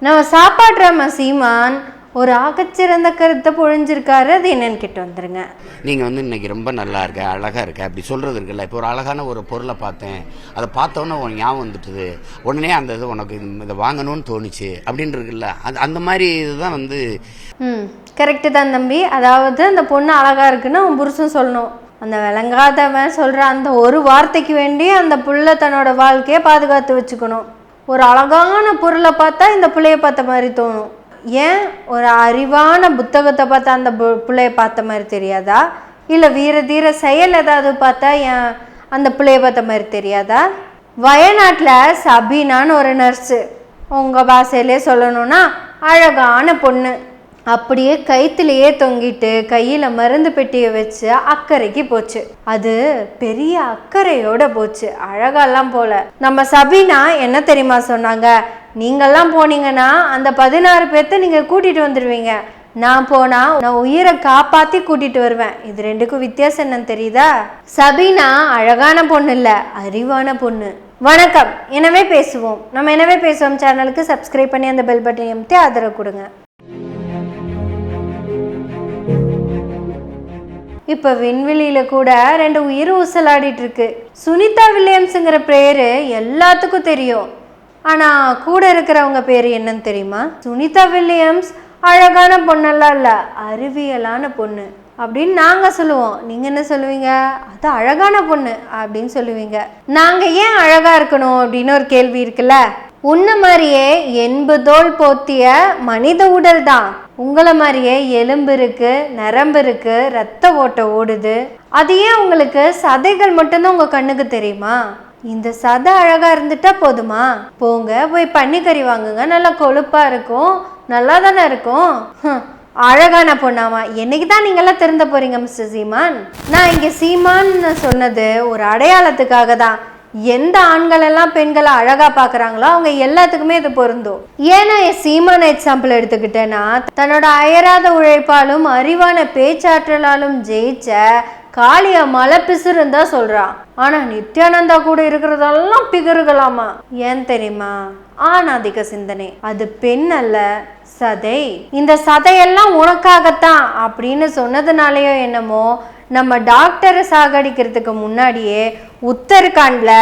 நம்ம சாப்பாடுற சீமான் ஒரு ஆகச்சிறந்த கருத்தை பொழிஞ்சிருக்காரு. அது என்னன்னு கேட்டு வந்துருங்க. நீங்கள் வந்து இன்னைக்கு ரொம்ப நல்லா இருக்க அழகாக இருக்க. அப்படி சொல்கிறது இருக்குல்ல இப்போ ஒரு அழகான ஒரு பொருளை பார்த்தேன். அதை பார்த்தோன்னே உனக்கு ஞாபகம் வந்துட்டுது. உடனே அந்த இது உனக்கு இது- வாங்கணும்னு தோணுச்சு அப்படின்னு இருக்குல்ல. அது அந்த மாதிரி இதுதான் வந்து ம் கரெக்டு தான் தம்பி. அதாவது அந்த பொண்ணு அழகா இருக்குன்னு அவன் புருஷன் சொல்லணும். அந்த விளங்காதவன் சொல்ற அந்த ஒரு வார்த்தைக்கு வேண்டி அந்த புள்ள தன்னோட வாழ்க்கையை பாதுகாத்து வச்சுக்கணும். ஒரு அழகான பொருளை பார்த்தா இந்த பிள்ளைய பார்த்த மாதிரி தோணும். ஏன்? ஒரு அறிவான புத்தகத்தை பார்த்தா அந்த பு- பிள்ளைய பார்த்த மாதிரி தெரியாதா? இல்லை வீர தீர செயல் ஏதாவது பார்த்தா ஏன் அந்த பிள்ளைய பார்த்த மாதிரி தெரியாதா? வயநாட்டில் சபீனான்னு ஒரு நர்ஸு உங்கள் பாஷையிலே சொல்லணும்னா அழகான பொண்ணு. அப்படியே கைத்திலேயே தொங்கிட்டு கையில் மருந்து பெட்டியை வச்சு அக்கறைக்கு போச்சு. அது பெரிய அக்கறையோட போச்சு. அழகாலாம் போல. நம்ம சபீனா என்ன தெரியுமா சொன்னாங்க? நீங்கள்லாம் போனீங்கன்னா அந்த பதினாறு பேர்த்த நீங்கள் கூட்டிகிட்டு வந்துடுவீங்க நான் போனா நான் உயிரை காப்பாத்தி கூட்டிட்டு வருவேன். இது ரெண்டுக்கும் வித்தியாசம் என்னன்னு தெரியுதா? சபீனா அழகான பொண்ணு இல்ல அறிவான பொண்ணு. வணக்கம். எனவே பேசுவோம். நம்ம எனவே பேசுவோம்? சேனலுக்கு சப்ஸ்கிரைப் பண்ணி அந்த பெல் பட்டனை அமைத்து ஆதரவு கொடுங்க. இப்போ விண்வெளியில் கூட ரெண்டு உயிர் ஊசலாடிட்டு இருக்கு சுனிதா வில்லியம்ஸுங்கிற பேர் எல்லாத்துக்கும் தெரியும். ஆனால் கூட இருக்கிறவங்க பேர் என்னன்னு தெரியுமா? சுனிதா வில்லியம்ஸ் அழகான பொண்ணெல்லாம் இல்லை அறிவியலான பொண்ணு. அப்படின்னு நாங்கள் சொல்லுவோம். நீங்கள் என்ன சொல்லுவீங்க? அது அழகான பொண்ணு அப்படின்னு சொல்லுவீங்க. நாங்கள் ஏன் அழகாக இருக்கணும் அப்படின்னு ஒரு கேள்வி இருக்குல்ல? உன்ன மாதிரியே எண்பதோல் போத்திய மனித உடல் தான். உங்களை மாதிரியே எலும்பு இருக்குது நரம்பு இருக்குது ரத்த ஓட்டம் ஓடுது. அது ஏன் உங்களுக்கு சதைகள் மட்டும்தான் உங்க கண்ணுக்கு தெரியுமா? இந்த சதை அழகா இருந்துட்டா போதுமா? போங்க போய் பன்னிக்கறி வாங்குங்க. நல்லா கொழுப்பா இருக்கும் நல்லா தானே இருக்கும் அழகான பொண்ணாமா என்னைக்கு தான் நீங்கெல்லாம் திருந்த போறீங்க மிஸ்டர் சீமான்? நான் இங்கே சீமான்னு சொன்னது ஒரு அடையாளத்துக்காக தான். எந்த ஆண்கள் எல்லாம் பெண்களை அழகா பாக்குறாங்களோ அவங்க எல்லாத்துக்குமே இது பொருந்தும். ஏன்னா என் சீமான எக்ஸாம்பிள் எடுத்துக்கிட்டேன்னா தன்னோட அயராத உழைப்பாலும் அறிவான பேச்சாற்றலாலும் ஜெயிச்ச காளியா மலை பிசுறுன்னு தான் சொல்றான். ஆனா நித்யானந்தா கூட இருக்கிறதெல்லாம் பிகருகலாமா ஏன் தெரியுமா? ஆணாதிக்க சிந்தனை. அது பெண் அல்ல சதை. இந்த சதையெல்லாம் உனக்காகத்தான் அப்படின்னு சொன்னதுனாலயோ என்னமோ நம்ம டாக்டரை சாகடிக்கிறதுக்கு முன்னாடியே உத்தரகாண்ட்ல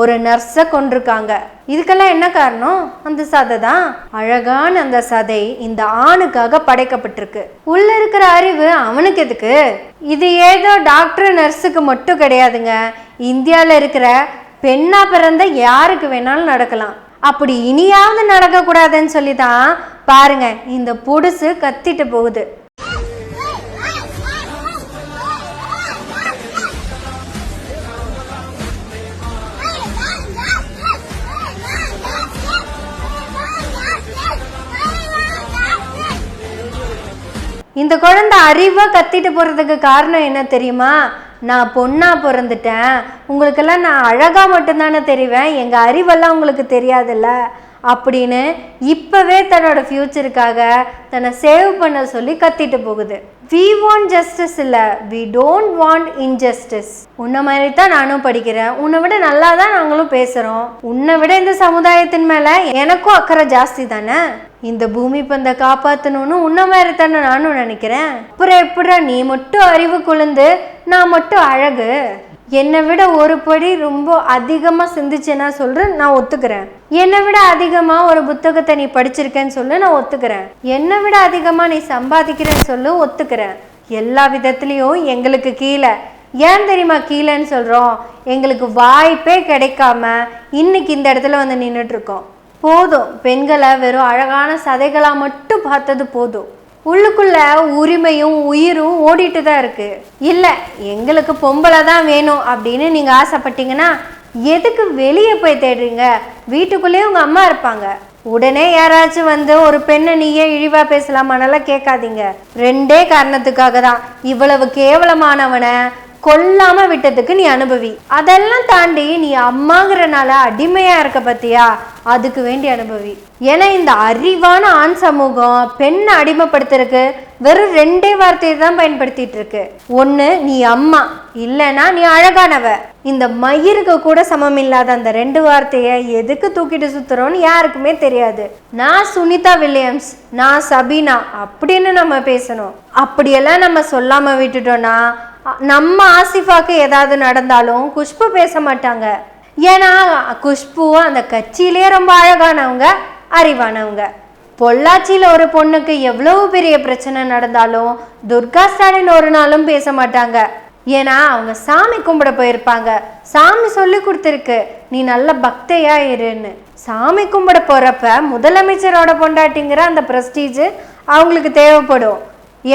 ஒரு நர்ஸை கொண்டிருக்காங்க இதுக்கெல்லாம் என்ன காரணம்? அந்த சதை தான். அழகான அந்த சதை இந்த ஆணுக்காக படைக்கப்பட்டிருக்கு. உள்ள இருக்கிற அறிவு அவனுக்கு எதுக்கு? இது ஏதோ டாக்டர் நர்ஸுக்கு மட்டும் கிடையாதுங்க. இந்தியாவில் இருக்கிற பெண்ணா பிறந்த யாருக்கு வேணாலும் நடக்கலாம். அப்படி இனியாவது நடக்கக்கூடாதுன்னு சொல்லி தான் பாருங்க இந்த புடுசு கத்திட்டு போகுது. இந்த குழந்தை அறிவாக கத்திட்டு போகிறதுக்கு காரணம் என்ன தெரியுமா? நான் பொண்ணாக பிறந்துட்டேன். உங்களுக்கெல்லாம் நான் அழகாக மட்டும்தானே தெரிவேன். எங்கள் அறிவெல்லாம் உங்களுக்கு தெரியாதுல்ல? அப்படின்னு இப்போவே தன்னோட ஃப்யூச்சருக்காக தன்னை சேவ் பண்ண சொல்லி கத்திட்டு போகுது. வி வாண்ட் ஜஸ்டிஸ் இல்லை. வி டோன்ட் வாண்ட் இன்ஜஸ்டிஸ் உன்னை மாதிரி தான் நானும் படிக்கிறேன். உன்னை விட நல்லா தான் நாங்களும் பேசுகிறோம் உன்னை விட இந்த சமுதாயத்தின் மேலே எனக்கும் அக்கறை ஜாஸ்தி தானே? இந்த பூமி பந்தை காப்பாற்றணும்னு உன்ன மாதிரி தானே நானும் நினைக்கிறேன். அப்புறம் எப்படா நீ மட்டும் அறிவு குழுந்து நான் மட்டும் அழகு. என்னை விட ஒரு படி ரொம்ப அதிகமாக சிந்திச்சேன்னா சொல்கிறேன் நான் ஒத்துக்கிறேன். என்னை விட அதிகமாக ஒரு புத்தகத்தை நீ படிச்சிருக்கேன்னு சொல்லு நான் ஒத்துக்கிறேன். என்னை விட அதிகமாக நீ சம்பாதிக்கிறேன்னு சொல்லு ஒத்துக்கிறேன். எல்லா விதத்துலேயும் எங்களுக்கு கீழே. ஏன் தெரியுமா கீழேன்னு சொல்கிறோம் எங்களுக்கு வாய்ப்பே கிடைக்காம இன்னைக்கு இந்த இடத்துல வந்து நின்றுட்டு இருக்கோம். போதும். பெண்களை வெறும் அழகான சதைகளாக மட்டும் பார்த்தது போதும். உள்ளுக்குள்ள உரிமையும் உயிரும் ஓடிட்டு தான் இருக்கு. இல்லை எங்களுக்கு பொம்பளை தான் வேணும் அப்படின்னு நீங்கள் ஆசைப்பட்டீங்கன்னா எதுக்கு வெளியே போய் தேடுறீங்க? வீட்டுக்குள்ளேயே உங்கள் அம்மா இருப்பாங்க. உடனே யாராச்சும் வந்து ஒரு பெண்ணை நீயே இழிவா பேசலாமானெல்லாம் கேட்காதீங்க. ரெண்டே காரணத்துக்காக தான். இவ்வளவு கேவலமானவனை கொல்லாம விட்டதுக்கு நீ அனுபவி. அதெல்லாம் தாண்டி நீ அம்மாங்கிறனால அடிமையா இருக்க பத்தியா? அதுக்கு வேண்டி அனுபவி. ஏன்னா இந்த அறிவான ஆண் சமூகம் பெண்ணை அடிமைப்படுத்துறதுக்கு வெறும் ரெண்டே வார்த்தையை தான் பயன்படுத்திட்டு இருக்கு. ஒன்று நீ அம்மா. இல்லைன்னா நீ அழகானவ. இந்த மயிருக்கு கூட சமம் இல்லாத அந்த ரெண்டு வார்த்தையை எதுக்கு தூக்கிட்டு சுத்துறோம்னு யாருக்குமே தெரியாது. நான் சுனிதா வில்லியம்ஸ் நான் சபீனா அப்படின்னு நம்ம பேசணும். அப்படியெல்லாம் நம்ம சொல்லாம விட்டுட்டோம்னா நம்ம ஆசிஃபாக்கு ஏதாவது நடந்தாலும் குஷ்பு பேச மாட்டாங்க. ஏன்னா குஷ்பு அந்த கட்சியிலே ரொம்ப அழகானவங்க அறிவானவங்க. பொள்ளாச்சியில் ஒரு பொண்ணுக்கு எவ்வளவு பெரிய பிரச்சனை நடந்தாலும் துர்கா ஸ்டாலின் ஒரு நாளும் பேச மாட்டாங்க. ஏன்னா அவங்க சாமி கும்பிட போயிருப்பாங்க. சாமி சொல்லி கொடுத்துருக்கு நீ நல்ல பக்தையா இருன்னு. சாமி கும்பிட போறப்ப முதலமைச்சரோட பொண்டாட்டிங்கிற அந்த ப்ரெஸ்டீஜ் அவங்களுக்கு தேவைப்படும்.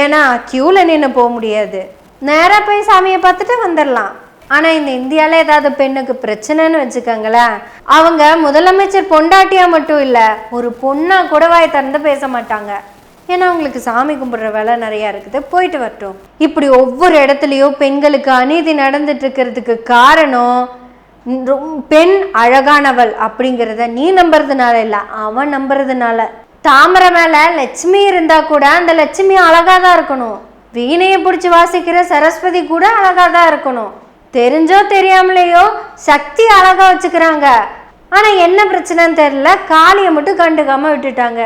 ஏன்னா க்யூவில் நின்று போக முடியாது. நேராக போய் சாமியை பார்த்துட்டு வந்துடலாம் ஆனால் இந்த இந்தியாவில் ஏதாவது பெண்ணுக்கு பிரச்சனைன்னு வச்சுக்கோங்களேன். அவங்க முதலமைச்சர் பொண்டாட்டியா மட்டும் இல்லை ஒரு பொண்ணாக கூட வாய் திறந்து பேச மாட்டாங்க. ஏன்னா அவங்களுக்கு சாமி கும்பிட்ற வேலை நிறையா இருக்குது. போயிட்டு வரட்டும். இப்படி ஒவ்வொரு இடத்துலையும் பெண்களுக்கு அநீதி நடந்துட்டு இருக்கிறதுக்கு காரணம் பெண் அழகானவள் அப்படிங்கிறத நீ நம்புறதுனால இல்லை அவன் நம்புறதுனால. தாமரை மேலே லட்சுமி இருந்தால் கூட அந்த லட்சுமி அழகாக தான் இருக்கணும். வீணையை பிடிச்சி வாசிக்கிற சரஸ்வதி கூட அழகாக தான் இருக்கணும். தெரிஞ்சோ தெரியாமலேயோ சக்தி அழகா வச்சுக்கிறாங்க. ஆனால் என்ன பிரச்சனைன்னு தெரியல காளியை மட்டும் கண்டுக்காமல் விட்டுட்டாங்க.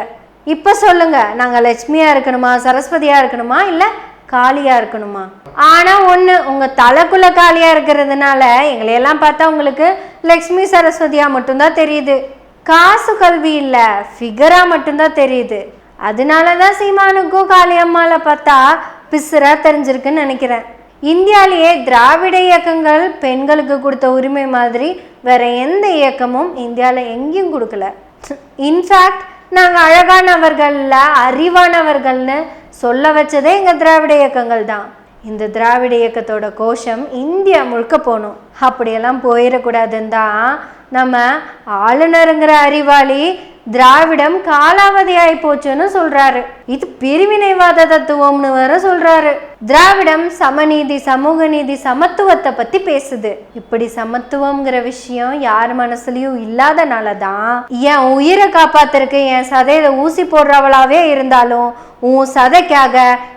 இப்போ சொல்லுங்க நாங்கள் லட்சுமியா இருக்கணுமா சரஸ்வதியா இருக்கணுமா இல்லை காளியா இருக்கணுமா? ஆனால் ஒன்று உங்கள் தலைக்குள்ள காளியா இருக்கிறதுனால எங்களையெல்லாம் பார்த்தா உங்களுக்கு லக்ஷ்மி சரஸ்வதியா மட்டும்தான் தெரியுது. காசு கல்வி இல்லை ஃபிகரா மட்டும்தான் தெரியுது. அதனால தான் சீமானுக்கும் காளியம்மாவில் பார்த்தா பிசுரா தெரிஞ்சிருக்குன்னு நினைக்கிறேன். இந்தியாவிலேயே திராவிட இயக்கங்கள் பெண்களுக்கு கொடுத்த உரிமை மாதிரி வேற எந்த இயக்கமும் இந்தியாவில் எங்கேயும் கொடுக்கல. இன்ஃபேக்ட் நாங்கள் அழகானவர்களில் அறிவானவர்கள்னு சொல்ல வச்சதே எங்கள் திராவிட இயக்கங்கள் தான். இந்த திராவிட இயக்கத்தோட கோஷம் இந்தியா முழுக்க போகணும். அப்படியெல்லாம் போயிடக்கூடாதுன்னு தான் நம்ம ஆளுநருங்கிற அறிவாளி திராவிடம் காலாவதி ஆகி போச்சுன்னு சொல்றாரு. இது பிரிவினைவாத தத்துவம்னு வேற சொல்றாரு. திராவிடம் சமநீதி சமூக நீதி சமத்துவத்தை பத்தி பேசுது. இப்படி சமத்துவம்ங்கிற விஷயம் யார் மனசுலயும் இல்லாதனால தான் என் உயிரை காப்பாத்துறதுக்கு என் சதையில ஊசி போடுறவளாவே இருந்தாலும் உன் சதைக்காக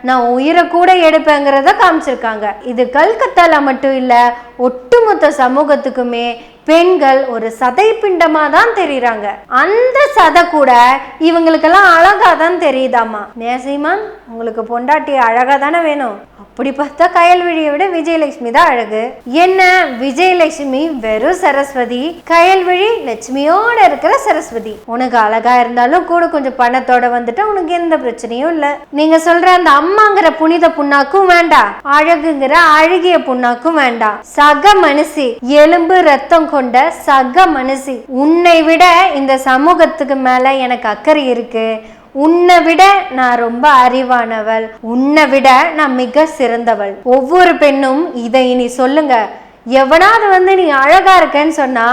நான் உயிரை கூட எடுப்பேங்கிறத காமிச்சிருக்காங்க. இது கல்கத்தால மட்டும் இல்ல ஒட்டுமொத்த சமூகத்துக்குமே பெண்கள் ஒரு சதை பிண்டமா தான் தெரியுறாங்க. அந்த சதை கூட இவங்களுக்கெல்லாம் அழகா தான் தெரியுதாமா நேசிமான் உங்களுக்கு பொண்டாட்டி அழகா தானே வேணும். அப்படி பார்த்தா கயல்விழியை விட விஜயலட்சுமி தான் அழகு. என்ன? விஜயலட்சுமி வெறும் சரஸ்வதி. கயல்விழி லட்சுமியோட இருக்கிற சரஸ்வதி. உனக்கு அழகா இருந்தாலும் கூட கொஞ்சம் பணத்தோட வந்துட்டா உனக்கு எந்த பிரச்சனையும் இல்ல. நீங்க சொல்ற அந்த அம்மாங்கிற புனித புண்ணாக்கும் வேண்டாம் அழகுங்கிற அழகிய புண்ணாக்கும் வேண்டாம் சக மனுஷி எலும்பு ரத்தம் கொண்ட சக மனுஷி உன்னை விட இந்த சமூகத்துக்கு மேல எனக்கு அக்கறை இருக்கு. உன்னை விட நான் ரொம்ப அறிவானவள். உன்னை விட நான் மிக சிறந்தவள். ஒவ்வொரு பெண்ணும் இதை இனி சொல்லுங்க. எவனாவது வந்து நீ அழகா இருக்கேன்னு சொன்னா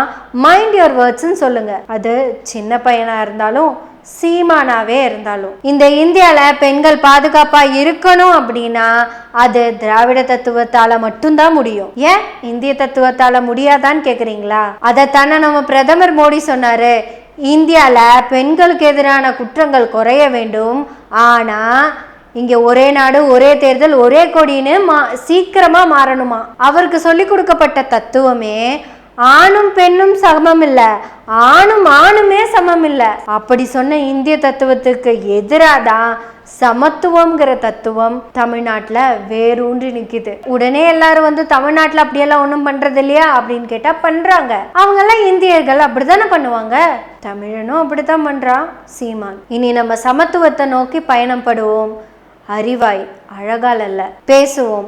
மைண்ட் யுவர் வேர்ட்ஸ்ன்னு சொல்லுங்க. அது சின்ன பையனா இருந்தாலும் சீமானாவே இருந்தாலும். இந்த இந்தியால பெண்கள் பாதுகாப்பா இருக்கணும் அப்படின்னா அது திராவிட தத்துவத்தால மட்டும்தான் முடியும். ஏன்? இந்திய தத்துவத்தால முடியாதான்னு கேக்குறீங்களா? அதைத்தானே நம்ம பிரதமர் மோடி சொன்னாரு. இந்தியாவில் பெண்களுக்கு எதிரான குற்றங்கள் குறைய வேண்டும். ஆனால் இங்கே ஒரே நாடு ஒரே தேர்தல் ஒரே கொடின்னு மா சீக்கிரமாக மாறணுமா? அவருக்கு சொல்லி கொடுக்கப்பட்ட தத்துவமே ஆணும் பெண்ணும் சமம் இல்ல ஆணும் ஆணுமே சமம் இல்ல அப்படி சொன்ன இந்திய தத்துவத்துக்கு எதிராக தான் சமத்துவம்ங்கிற தத்துவம் தமிழ்நாட்டில் வேரூன்றி நிற்கிது உடனே எல்லாரும் வந்து தமிழ்நாட்டில் அப்படியெல்லாம் ஒன்றும் பண்ணுறது இல்லையா அப்படின்னு கேட்டால் பண்ணுறாங்க அவங்கெல்லாம் இந்தியர்கள் இந்தியர்கள் அப்படித்தானே பண்ணுவாங்க? தமிழனும் அப்படித்தான் பண்ணுறான் சீமான். இனி நம்ம சமத்துவத்தை நோக்கி பயணப்படுவோம் அறிவாய் அழகால் அல்ல. பேசுவோம்.